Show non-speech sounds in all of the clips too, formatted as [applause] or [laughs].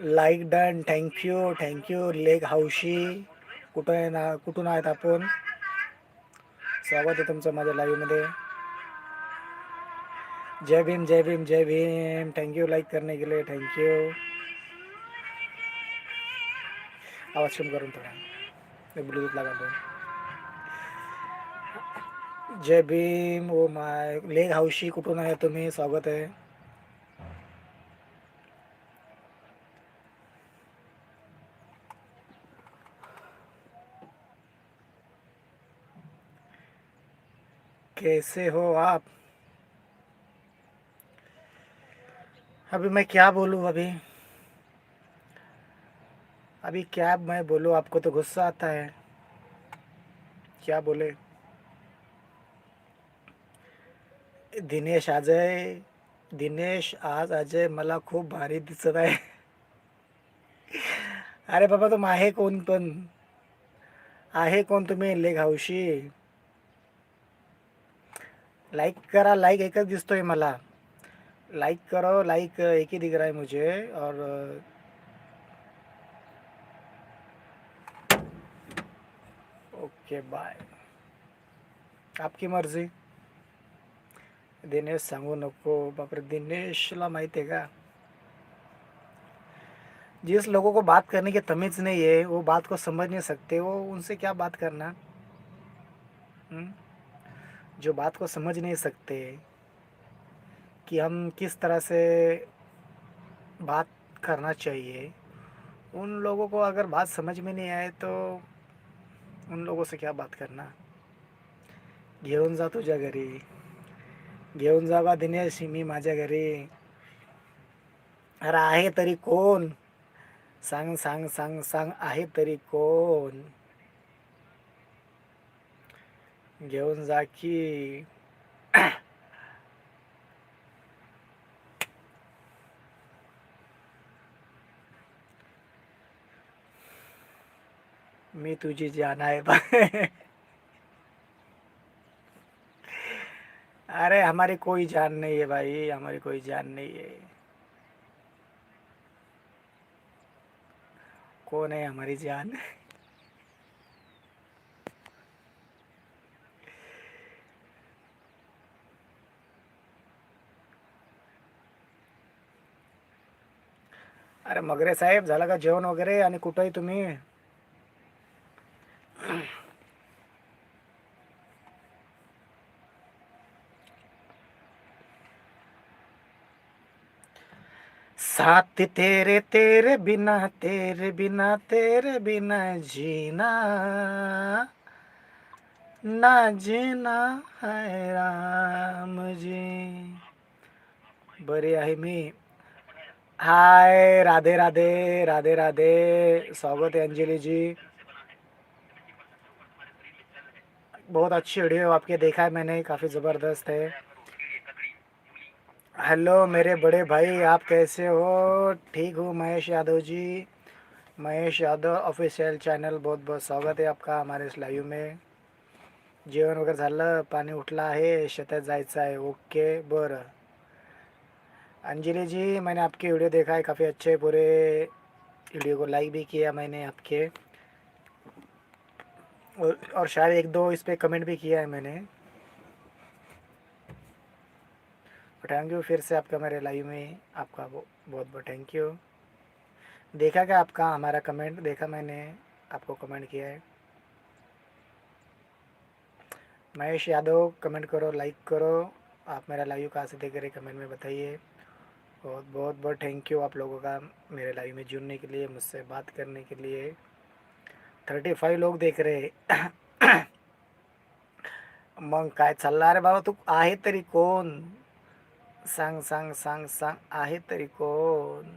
Like done thank you thank you leg हौशी कुठं आहे ना कुठून आहेत आपण? स्वागत आहे तुमचं माझ्या लाईव्हमध्ये Jai Bhim Jai Bhim Jai Bhim. Thank you like करणे गेले थँक्यू आवाज कम करून थोडा ब्लूटूथ लगा जय भीम. ओ माय लेग हौशी कुठून आहे तुम्ही? स्वागत आहे. कैसे हो आप? अभी मैं क्या बोलूँ अभी? अभी क्या मैं बोलूँ? आपको तो गुस्सा आता है। क्या बोले? दिनेश अजय, दिनेश आज अजय मला खूप भारी दिसत आहे. अरे बाबा तुम आहे कोण पण? आहे कोण तुम्ही लेख लाइक करा लाइक एकच दिसतोय मला. लाइक करो लाइक एक ही दिख रहा है मुझे और ओके बाय आपकी मर्ज़ी. दिनेश सांगू नको. बापरे, दिनेशला माहिती आहे का? जिस लोगों को बात करने की तमीज नहीं है, वो बात को समझ नहीं सकते, वो उनसे क्या बात करना? हम्म? जो बात को समझ नहीं सकते कि हम किस तरह से बात करना चाहिए। उन लोगों को अगर बात समझ में नहीं आए तो उन लोगों से क्या बात करना? घेऊन जा तुझ्या घरी। घेऊन जा बा दिनेश मी माझ्या घरी। अरे आहे तरी कोण? सांग सांग सांग सांग, आहे तरी कोण? घेऊन जा की मी तुझी जान बा अरे हमारी कोई जान नहीं है भाई हमारी कोई जान नहीं है कौन है हमारी जान अरे मगरे साहेब झालं का जेवण वगैरे? आणि कुठंही तुम्ही? साथ तेरे तेरे बिना तेरे बिना तेरे बिना जीना। ना जीना है राम जी। बरी आहे मी। हाय राधे राधे राधे राधे. स्वागत है अंजलि जी बहुत अच्छी वीडियो आपके देखा है मैंने काफ़ी ज़बरदस्त है. हेलो मेरे बड़े भाई आप कैसे हो? ठीक हूँ महेश यादव जी. महेश यादव ऑफिशियल चॅनल बहुत बहुत स्वागत आहे आपका हमारे इस लाईव्ह में. जेवण वगैरे झालं पाणी उठलं आहे शेतात जायचं आहे ओके बरं. अंजलि जी मैंने आपके वीडियो देखा है काफ़ी अच्छे पूरे वीडियो को लाइक भी किया मैंने आपके। और, और शायद एक दो इस पर कमेंट भी किया है मैंने। थैंक यू फिर से आपका मेरे लाइव में आपका बहुत बहुत थैंक यू देखा क्या आपका हमारा कमेंट देखा मैंने आपको कमेंट किया है। महेश यादव कमेंट करो लाइक करो। आप मेरा लाइव कहाँ से देख रहे कमेंट में बताइए। बहुत बहुत बहुत थैंक यू आप लोगों का मेरे लाइव में जुड़ने के लिए, मुझसे बात करने के लिए। थर्टी फाइव लोग देख रहे [coughs] मग काय चाललं? अरे बाबा, तू आहे तरी कोण? सांग सांग सांग सांग, आहे तरी कौन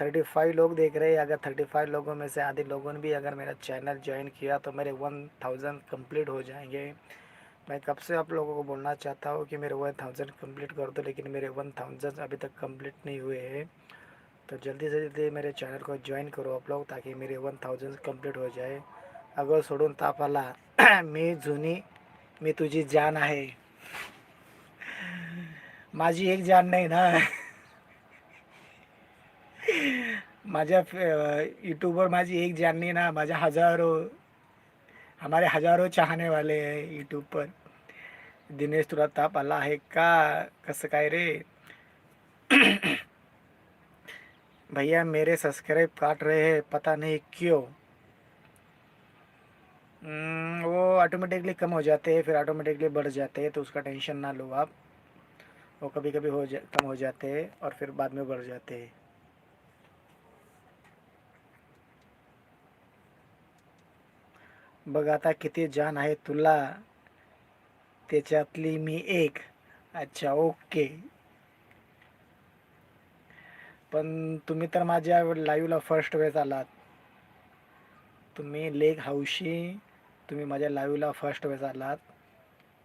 थर्टी फाइव लोग देख रहे हैं। अगर थर्टी फाइव लोगों में से आधे लोगों ने भी अगर मेरा चैनल ज्वाइन किया तो मेरे वन थाउज़ेंड कंप्लीट हो जाएँगे। मैं कब से आप लोगों को बोलना चाहता हूँ कि मेरे वन थाउजेंड कंप्लीट कर दो लेकिन मेरे वन थाउजेंड अभी तक कंप्लीट नहीं हुए हैं। तो जल्दी से जल्दी मेरे चैनल को ज्वाइन करो आप लोग ताकि मेरे वन थाउजंड कंप्लीट हो जाए। अगं सोडून ताप आला मी जुनी मी तुझी जान आहे। माझी एक जान नाही ना। [laughs] माझ्या यूट्यूबवर माझी एक जान नाही ना माझ्या हजारो हमारे हज़ारों चाहने वाले हैं यूट्यूब पर। दिनेश तुला ताप आला आहे का? कसं काय रे। [clears throat] भैया मेरे सब्सक्राइब काट रहे हैं पता नहीं क्यों। हम्म, वो ऑटोमेटिकली कम हो जाते हैं फिर ऑटोमेटिकली बढ़ जाते हैं तो उसका टेंशन ना लो आप। वो कभी कभी हो जा कम हो जाते हैं और फिर बाद में बढ़ जाते हैं। बघ आता किती जान आहे तुला. त्याच्यातली मी एक. अच्छा ओके. पण तुम्ही तर माझ्या लाईव्हला फर्स्ट वेळेस आलात. तुम्ही लेग हौशी तुम्ही माझ्या लाईव्हला फर्स्ट वेळेस आलात.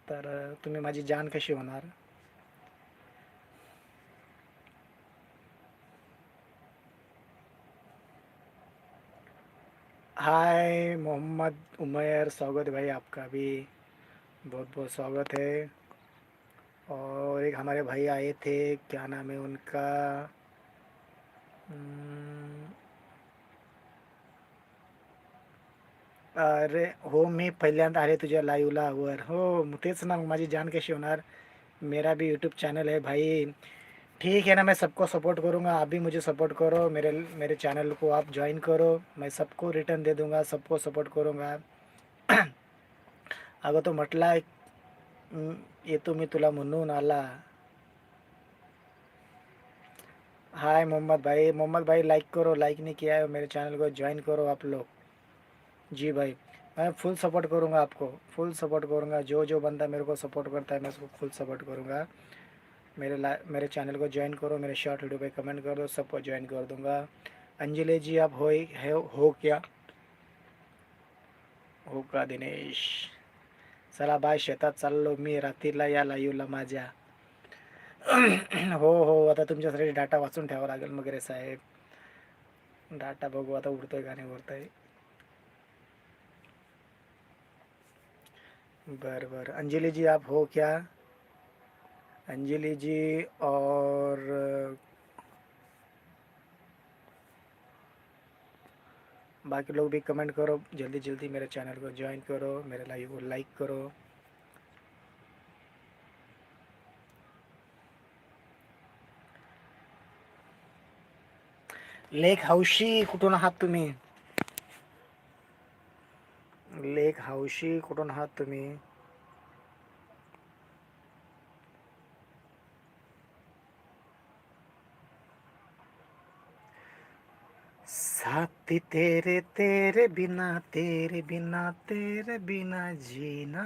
तर तुम्ही माझी जान कशी होणार? हाय मोहम्मद उमैर स्वागत भाई आपका भी। बहुत बहुत स्वागत है। और एक हमारे भाई आए थे क्या नाम है उनका? हम्म, अरे हो मी पहिल्यांदा आले तुझ्या लाईव्हला वर हो तेच ना माझी जान कशी होणार मेरा भी यूट्यूब चैनल है भाई। ठीक है ना मैं सबको सपोर्ट करूँगा आप भी मुझे सपोर्ट करो मेरे मेरे चैनल को आप ज्वाइन करो मैं सबको रिटर्न दे दूँगा सबको सपोर्ट करूँगा। अगं तो म्हटला "हम्म, येतो मी तुला म्हणून आला हाय मोहम्मद भाई मोहम्मद भाई लाइक करो लाइक नहीं किया है मेरे चैनल को ज्वाइन करो आप लोग। जी भाई मैं फुल सपोर्ट करूँगा आपको फुल सपोर्ट करूँगा जो जो बंदा मेरे को सपोर्ट करता है मैं उसको फुल सपोर्ट करूँगा। मेरे ला मेरे चैनल को ज्वाइन करो मेरे शॉर्ट वीडियो पे कमेंट कर दो सबको ज्वाइन कर दूंगा। अंजलि जी आप हो है हो क्या? हो का दिनेश? चला बाय शेतात चाललो मी रात्रीला या लाईव्हला माझ्या. [clears throat] हो हो आता तुमच्यासाठी डाटा वाचून ठेवावा लागेल मग रे साहेब. डाटा बघू आता उडतोय का नाही उडतोय. बरं बरं. अंजलि जी आप हो क्या? अंजलि जी और, बाकी लोग भी कमेंट करो। जल्दी जल्दी मेरे चैनल को ज्वाइन करो, मेरे लाइव को लाइक करो। लेख हौशी कुठून आहात तुम्ही? लेख हौशी कुठून आहात तुम्ही? ते तेरे तेरे बिना तेरे बिना तेरे बिना जीना।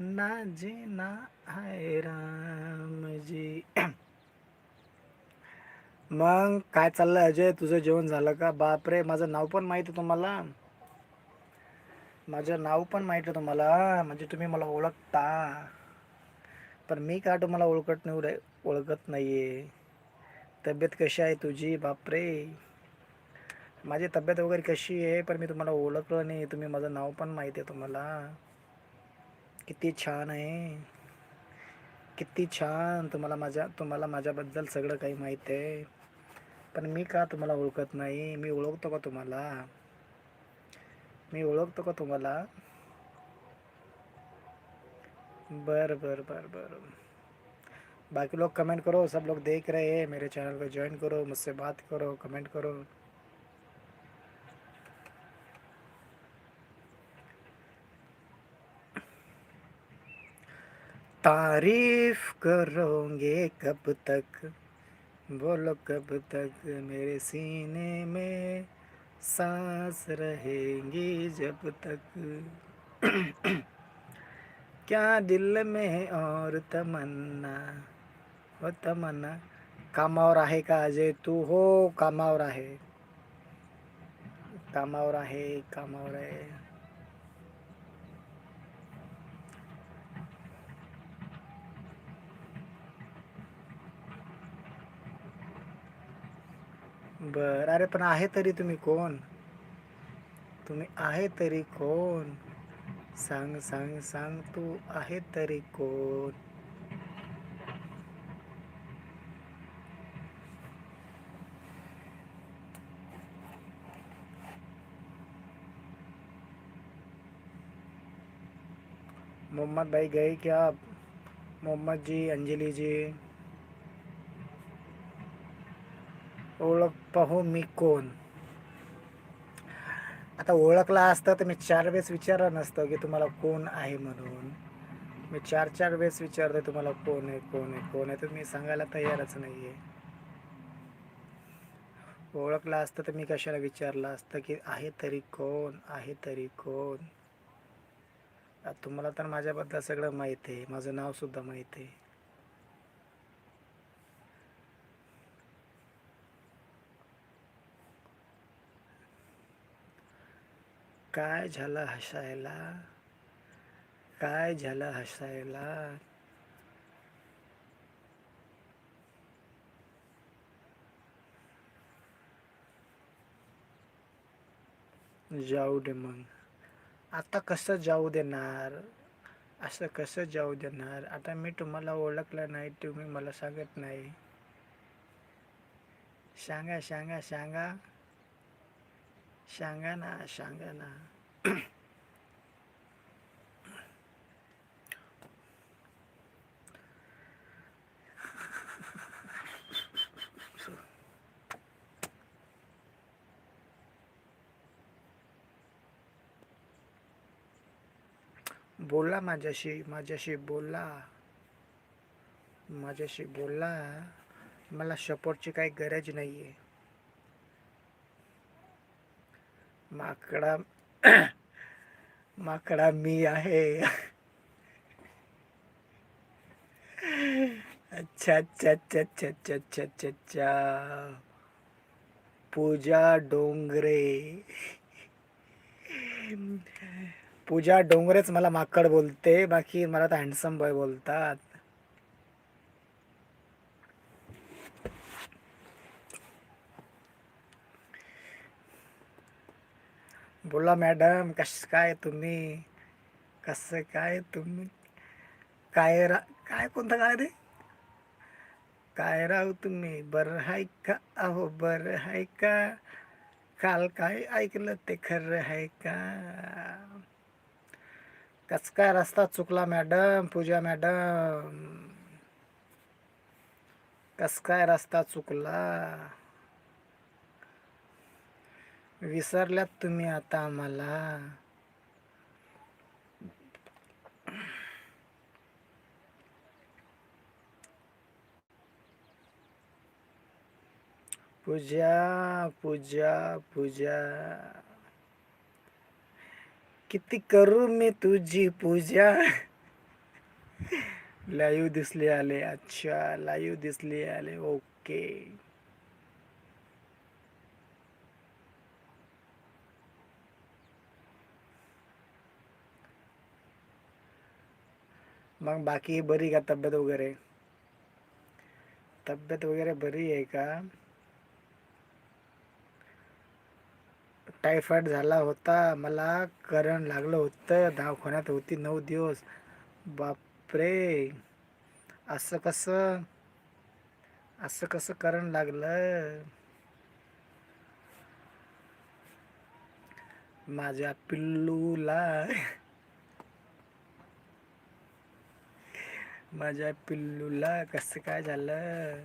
ना जीना है राम जी। [clears throat] मग काय चाललंय अजय? तुझं जेवण झालं का? बापरे माझं नाव पण माहिती तुम्हाला. माझं नाव पण माहिती आहे तुम्हाला म्हणजे तुम्ही मला ओळखता. पण मी का तुम्हाला ओळखत नाही रे- ओळखत नाहीये. तब्येत कशी आहे तुझी? बापरे. माझी तब्येत वगैरे कशी आहे? पण मी तुम्हाला ओळखलं नाही. तुम्ही माझं नाव पण माहिती आहे तुम्हाला. किती छान आहे. किती छान. तुम्हाला माझ्या तुम्हाला माझ्याबद्दल सगळं काही माहीत आहे. पण मी का तुम्हाला ओळखत नाही? मी ओळखतो का तुम्हाला? मी ओळखतो का तुम्हाला? बर बर बर बर. बाकी लोग कमेंट करो, सब लोग देख रहे हैं, मेरे चैनल को ज्वाइन करो, मुझसे बात करो कमेंट करो। तारीफ़ करोगे कब तक? बोलो कब तक? मेरे सीने में सांस रहेंगी जब तक। [clears throat] क्या दिल में और तमन्ना? हो तमन्ना कामावर आहे का अजय? तू हो कामावर आहे. कामावर आहे कामावर आहे. बर अरे पण आहे तरी तुम्ही कोण? तुम्ही आहे तरी कोण? सांग सांग सांग तू आहे तरी कोण? मोहम्मद भाई गए क्या आप? मोहम्मद जी अंजली जी। ओळख पाहू मी कोण? आता ओळखला असतं तर मी चार वेळेस विचारलं नसतं की तुम्हाला कोण आहे म्हणून. मी चार चार वेळेस विचारते तुम्हाला कोण आहे कोण आहे कोण आहे तुम्ही सांगायला तयारच नाही आहे ओळखला असतं तर मी कशाला विचारलं असतं की आहे तरी कोण आहे तरी कोण? तुम्हाला तर माझ्याबद्दल सगळं माहीत आहे. माझं नाव सुद्धा माहीत आहे. काय झालं हसायला? काय झालं हसायला? जाऊ दे मग. आता कसं जाऊ देणार? असं कसं जाऊ देणार? आता मी तुम्हाला ओळखलं नाही तुम्ही मला सांगत नाही. सांगा सांगा सांगा. सांगा ना सांगा ना. बोला माझ्याशी माझ्याशी बोला. माझ्याशी बोला. मला सपोर्टची काही गरज नाही आहे माकडा माकडा मी आहे. अच्छा अच्छा अच्छा अच्छा अच्छा अच्छा अच्छा अच्छा. पूजा डोंगरे. पूजा डोंगरेच मला माकड बोलते बाकी मला तर हँडसम बॉय बोलतात. बोला मॅडम कस काय तुम्ही? कसं काय तुम्ही? काय रा काय कोणतं काय रे? काय राव तुम्ही? बरं हाय का? अहो बरं हाय का? काल काय ऐकलं ते खरं आहे का? कस काय रस्ता चुकला मॅडम पूजा मॅडम कस काय रस्ता चुकला? विसरल्यात तुम्ही आता आम्हाला. पूजा पूजा पूजा. किती करू मी तुझी पूजा? लाईव्ह दिसले आले अच्छा लाईव्ह दिसले आले, ओके. मग बाकी बरी का तब्येत वगैरे? तब्येत वगैरे बरी आहे का? टायफॉईड झाला होता. मला करण लागलं होतं. दवाखान्यात होती नऊ दिवस. बापरे! असं कसं? असं कसं करण लागलं? माझ्या पिल्लूला माझ्या पिल्लूला कसं काय झालं?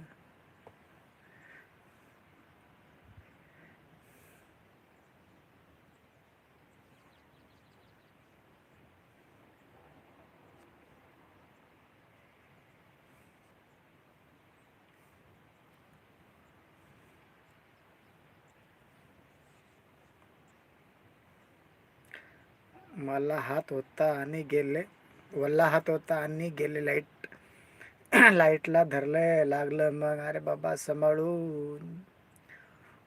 मला हात होता आणि गेले वल्ला हात होता आणि गेले लाइट लाईटला धरलं लागलं मग अरे बाबा सांभाळून.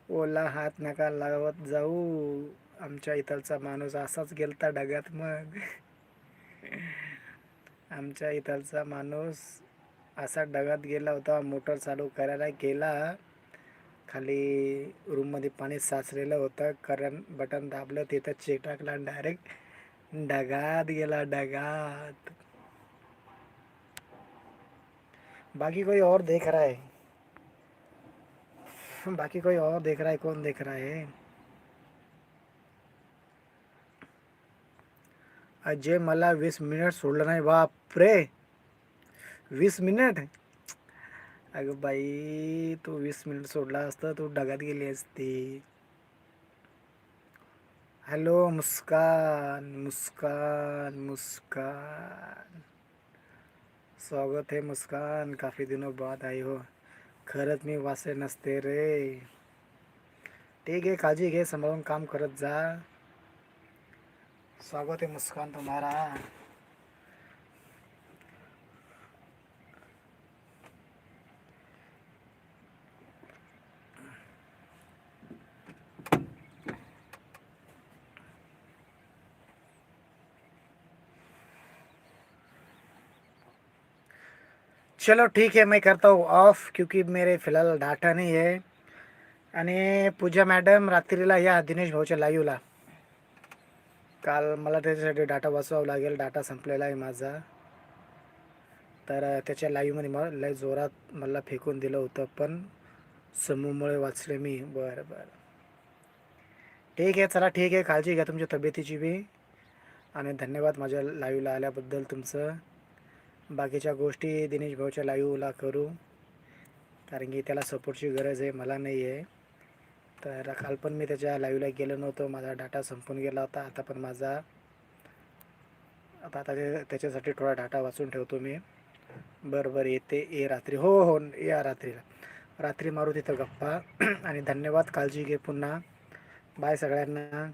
ओला हात नका लावत जाऊ. आमच्या इथलचा माणूस असाच गेलता डगात मग. आमच्या इथलचा माणूस असा डगात गेला होता मोटर चालू करायला गेला. खाली रूममध्ये पाणी साचलेलं होतं. करंट बटन दाबलं तिथं चेक टाकला डायरेक्ट डगात गेला डगात बाकी कोई और देख रहा है? बाकी कोई और देख रहा है? कौन देख रहा है? अजय मला वीस मिनिट सोडलं नाही बापरे! वीस मिनिट? अगं बाई तू वीस मिनिट सोडला असतं, तू ढगात गेली असती हॅलो मुस्कान मुस्कान मुस्कान स्वागत है मुस्कान काफ़ी दिनों बाद आई हो। खरंच मी वासे नसते रे। ठीक आहे काळजी घे सांभाळून काम करत जा। स्वागत आहे मुस्कान तुम्हाला चलो ठीक है मैं करता हूँ ऑफ क्योंकि मेरे फिलहाल डाटा नहीं है। आणि पूजा मॅडम रात्रीला या दिनेश भाऊच्या लाईव्हला काल मला त्याच्यासाठी डाटा वाचवावं लागेल डाटा संपलेला आहे माझा. तर त्याच्या लाईव्हमध्ये मला लय जोरात मला फेकून दिलं होतं पण समूहमुळे वाचले मी. बरं बरं. ठीक आहे चला ठीक आहे काळजी घ्या तुमच्या तब्येतीची बी. आणि धन्यवाद माझ्या लाईव्हला आल्याबद्दल तुमचं. बाकीच्या गोष्टी दिनेश भाऊच्या लाईव्हला करू. कारण की त्याला सपोर्टची गरज आहे मला नाही आहे तर काल पण मी त्याच्या लाईव्हला गेलो नव्हतो माझा डाटा संपून गेला होता. आता पण माझा आता आता ते- त्याच्यासाठी थोडा डाटा वाचून ठेवतो मी. बरं बरं येते ये रात्री. हो हो या रात्रीला. रात्री मारू तिथं गप्पा. [clears throat] आणि धन्यवाद काळजी घे पुन्हा. बाय सगळ्यांना.